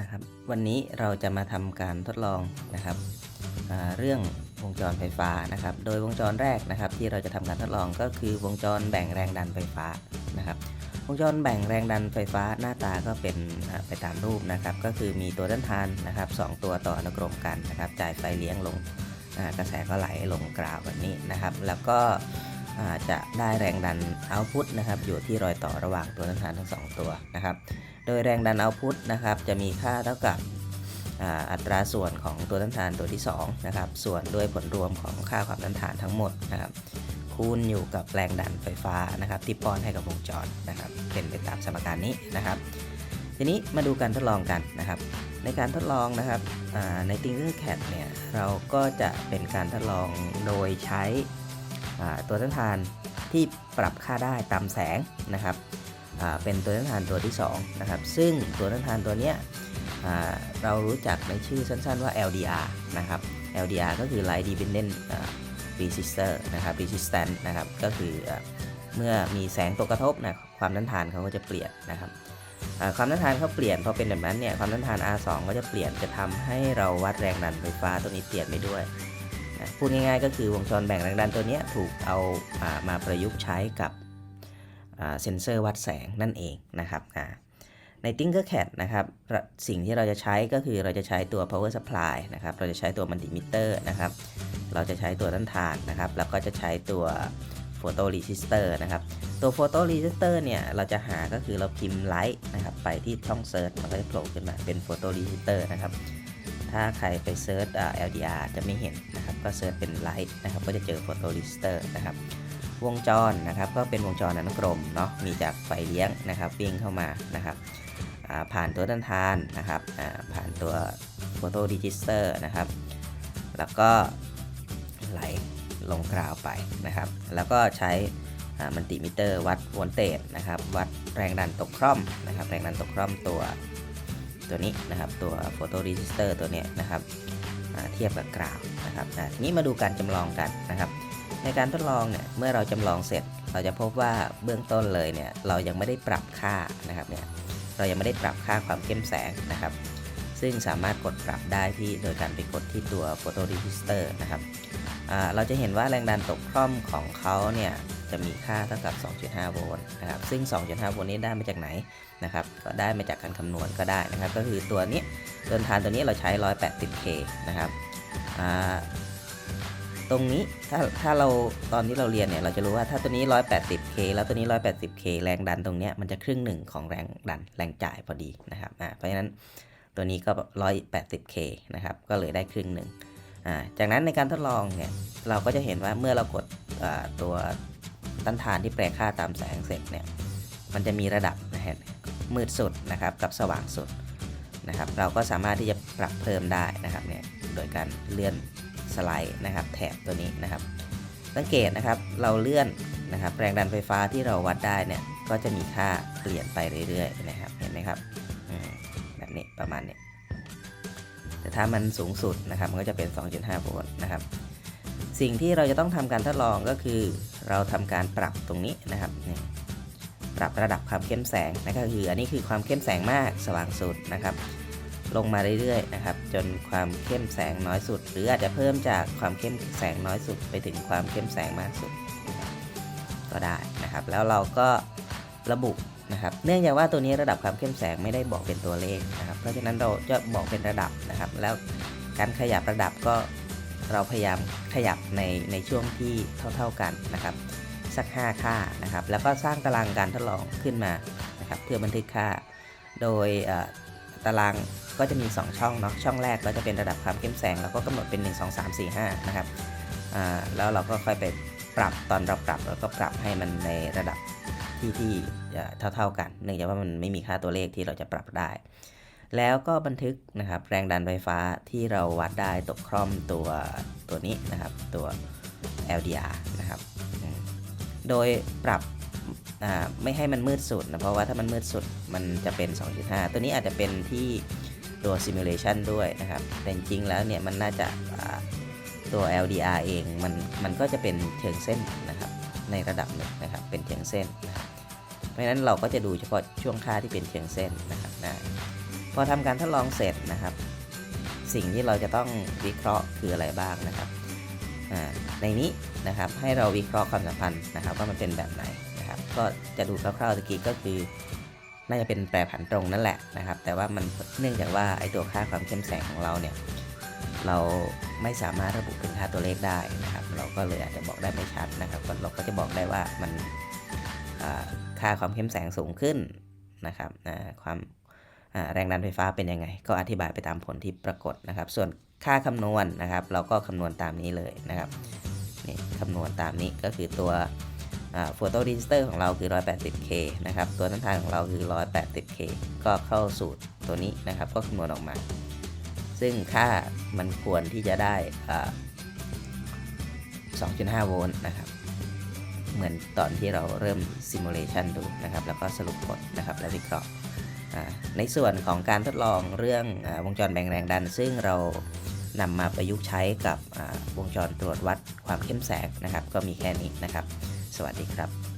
นะครับ วันนี้เราจะมาทำการทดลองนะครับเรื่องวงจรไฟฟ้านะครับ โดยวงจรแรกนะครับ ที่เราจะทำการทดลองก็คือวงจรแบ่งแรงดันไฟฟ้านะครับ วงจรแบ่งแรงดันไฟฟ้าหน้าตาก็เป็นไปตามรูปนะครับ ก็คือมีตัวต้านทานนะครับสองตัวต่ออนุกรมกันนะครับ จ่ายไฟเลี้ยงลงกระแสก็ไหลลงกราวแบบนี้นะครับ แล้วก็จะได้แรงดันเอาพุตนะครับ อยู่ที่รอยต่อระหว่างตัวต้านทานทั้งสองตัวนะครับ โดยแรงดันเอาพุตนะครับจะมีค่าเท่ากับอัตราส่วนของตัวต้านทานตัวที่2นะครับส่วนด้วยผลรวมของค่าความต้านทานทั้งหมดนะครับคูณอยู่กับแรงดันไฟฟ้านะครับที่ป้อนให้กับวงจรนะครับเป็นไปตามสมการนี้นะครับ ทีนี้มาดูการทดลองกันนะครับ ในการทดลองนะครับอ่าใน Tinkercad เนี่ยเราก็จะเป็นการทดลองโดยใช้ตัวต้านทานที่ปรับค่าได้ตามแสงนะครับ เป็นตัวต้านทานตัวที่2นะครับซึ่งตัวต้านทานตัวเนี้ยเรารู้จักในชื่อสั้นๆว่า LDR นะครับ LDR ก็คือ Light Dependent Resistor นะครับ Resistance นะครับก็คืออเมื่อมีแสงตกกระทบนะความต้านทานเขาก็จะเปลี่ยนนะครับความต้านทานเขาเปลี่ยนพอเป็นแบบนั้นเนี่ยความต้านทาน R2 ก็จะเปลี่ยนจะทำให้เราวัดแรงดันไฟฟ้าตัวนี้เปลี่ยนไปด้วยนะพูดง่ายๆ ก็คือวงจรแบ่งแรงดันตัวนี้ถูกเอาอามาประยุกต์ใช้กับ เซ็นเซอร์วัดแสงนั่นเองนะครับใน Tinkercad นะครับสิ่งที่เราจะใช้ก็คือเราจะใช้ตัว power supply นะครับเราจะใช้ตัวมัลติมิเตอร์นะครับเราจะใช้ตัวต้านทานนะครับแล้วก็จะใช้ตัว photo resistor นะครับตัว photo resistor เนี่ยเราจะหาก็คือเราพิมพ์ไลท์นะครับไปที่ช่องเซิร์ชมันก็จะโผล่ขึ้นมาเป็น photo resistor นะครับถ้าใครไปเซิร์ช LDR จะไม่เห็นนะครับก็เซิร์ชเป็นไลท์นะครับก็จะเจอ photo resistor นะครับ วงจรนะครับ ก็เป็นวงจรอนุกรมเนาะมีจากไฟเลี้ยงนะครับวิ่งเข้ามานะครับผ่านตัวต้านทานนะครับผ่านตัวโฟโตดิจิสเตอร์นะครับ แล้วก็ไหลลงกราวไปนะครับ แล้วก็ใช้มัลติมิเตอร์วัดโวลเตจนะครับ วัดแรงดันตกคร่อมนะครับ แรงดันตกคร่อมตัวตัวนี้นะครับ ตัวโฟโตดิจิสเตอร์ตัวเนี้ยนะครับเทียบกับกราวนะครับทีนี้มาดูการจำลองกันนะครับ ในการทดลองเนี่ยเมื่อเราจำลองเสร็จ เราจะพบว่าเบื้องต้นเลยเนี่ยเรายังไม่ได้ปรับค่านะครับเนี่ยเรายังไม่ได้ปรับค่าความเข้มแสงนะครับ ซึ่งสามารถกดปรับได้ที่โดยการไปกดที่ตัว photo resistor นะครับเราจะเห็นว่าแรงดันตกคร่อมของเขาเนี่ยจะมีค่าเท่ากับ 2.5 โวลต์นะครับ ซึ่ง 2.5 โวลต์นี้ได้มาจากไหนนะครับ ก็ได้มาจากการคำนวณก็ได้นะครับ ก็คือตัวนี้ต้นทานตัวนี้เราใช้ 180K นะครับอ่า ตรงนี้ถ้าถ้าเราตอนที่เราเรียนเนี่ยเราจะรู้ว่าถ้าตัวนี้ 180K แล้วตัวนี้ 180K แรงดันตรงเนี้ยมันจะครึ่งหนึ่งของแรงดันแรงจ่ายพอดีนะครับอ่าเพราะฉะนั้นตัวนี้ก็ 180K นะครับก็เลยได้ครึ่งหนึ่งอ่าจากนั้นในการทดลองเนี่ยเราก็จะเห็นว่าเมื่อเรากดอ่าตัวต้านทานที่แปลค่าตามแสงเสร็จเนี่ยมันจะมีระดับนะฮะมืดสุดนะครับกับสว่างสุดนะครับเราก็สามารถที่จะปรับเพิ่มได้นะครับเนี่ยโดยการเลื่อน สไลด์นะครับแถบตัวนี้นะครับ สังเกตนะครับเราเลื่อนนะครับแรงดันไฟฟ้าที่เราวัดได้เนี่ยก็จะมีค่าเปลี่ยนไปเรื่อยๆนะครับเห็นไหมครับแบบนี้ประมาณนี้แต่ถ้ามันสูงสุดนะครับมันก็จะเป็น 2.5 โวลต์นะครับ สิ่งที่เราจะต้องทำการทดลองก็คือ เราทำการปรับตรงนี้นะครับนี่ปรับระดับความเข้มแสงนะก็คืออันนี้คือความเข้มแสงมากสว่างสุดนะครับ ลงมาเรื่อยๆนะครับ จนความเข้มแสงน้อยสุด หรืออาจจะเพิ่มจากความเข้มแสงน้อยสุด ไปถึงความเข้มแสงมากสุด ก็ได้นะครับ แล้วเราก็ระบุนะครับ เนื่องจากว่าตัวนี้ระดับความเข้มแสงไม่ได้บอกเป็นตัวเลขนะครับ เพราะฉะนั้นเราจะบอกเป็นระดับนะครับ แล้วการขยับระดับก็เราพยายามขยับในในช่วงที่เท่า ๆกันนะครับ สัก 5 ค่านะครับ แล้วก็สร้างตารางการทดลองขึ้นมานะครับ เพื่อบันทึกค่า โดยตาราง ก็จะมี 2 ช่องเนาะช่องแรกก็จะเป็นระดับความเข้มแสงแล้วก็กำหนดเป็น 1 2 3 4 5 นะครับอ่าแล้วเราก็ค่อยไปปรับตอนเราปรับแล้วก็ปรับให้มันในระดับที่ที่เท่า ๆกันเนื่องจากว่ามันไม่มีค่าตัวเลขที่เราจะปรับได้ แล้วก็บันทึกนะครับแรงดันไฟฟ้าที่เราวัดได้ตกคร่อมตัวตัวนี้นะครับตัว LDR นะครับโดยปรับอ่าไม่ให้มันมืดสุดนะเพราะว่าถ้ามันมืดสุดมันจะเป็น 2.5 ตัวนี้อาจจะเป็นที่ ตัว simulation ด้วยนะครับแต่จริงแล้วเนี่ยมันน่าจะตัว LDR เองมันมันก็จะเป็นเชิงเส้นนะครับในระดับหนึ่งนะครับเป็นเชิงเส้นนะครับเพราะฉะนั้นเราก็จะดูเฉพาะช่วงค่าที่เป็นเชิงเส้นนะครับนะพอทำการทดลองเสร็จนะครับ สิ่งที่เราจะต้องวิเคราะห์คืออะไรบ้างนะครับในนี้นะครับให้เราวิเคราะห์ความสัมพันธ์นะครับว่ามันเป็นแบบไหนนะครับก็จะดูคร่าวๆตะกี้ก็คือ น่าจะเป็นแปรผันตรงนั่นแหละนะครับ แต่ว่ามันเนื่องจากว่าไอตัวค่าความเข้มแสงของเราเนี่ยเราไม่สามารถระบุเป็นค่าตัวเลขได้นะครับ เราก็เลยอาจจะบอกได้ไม่ชัดนะครับเราก็จะบอกได้ว่ามันค่าความเข้มแสงสูงขึ้นนะครับความแรงดันไฟฟ้าเป็นยังไง ก็อธิบายไปตามผลที่ปรากฏนะครับ ส่วนค่าคำนวณนะครับ เราก็คำนวณตามนี้เลยนะครับนี่คำนวณตามนี้ก็คือตัว โฟโตดิจิเตอร์ของเราคือ 180K นะครับ ตัวต้านทานของเราคือ 180K ก็เข้าสูตรตัวนี้นะครับ ก็คำนวณออกมา ซึ่งค่ามันควรที่จะได้อ่า2.5 โวลต์นะครับ เหมือนตอนที่เราเริ่มซิมูเลชันดูนะครับ แล้วก็สรุปผลนะครับ และวิเคราะห์อ่าในส่วนของการทดลองเรื่องอวงจรแบ่งแรงดัน ซึ่งเรานำมาประยุกต์ใช้กับวงจรตรวจวัดความเข้มแสงนะครับ ก็มีแค่นี้นะครับ สวัสดีครับ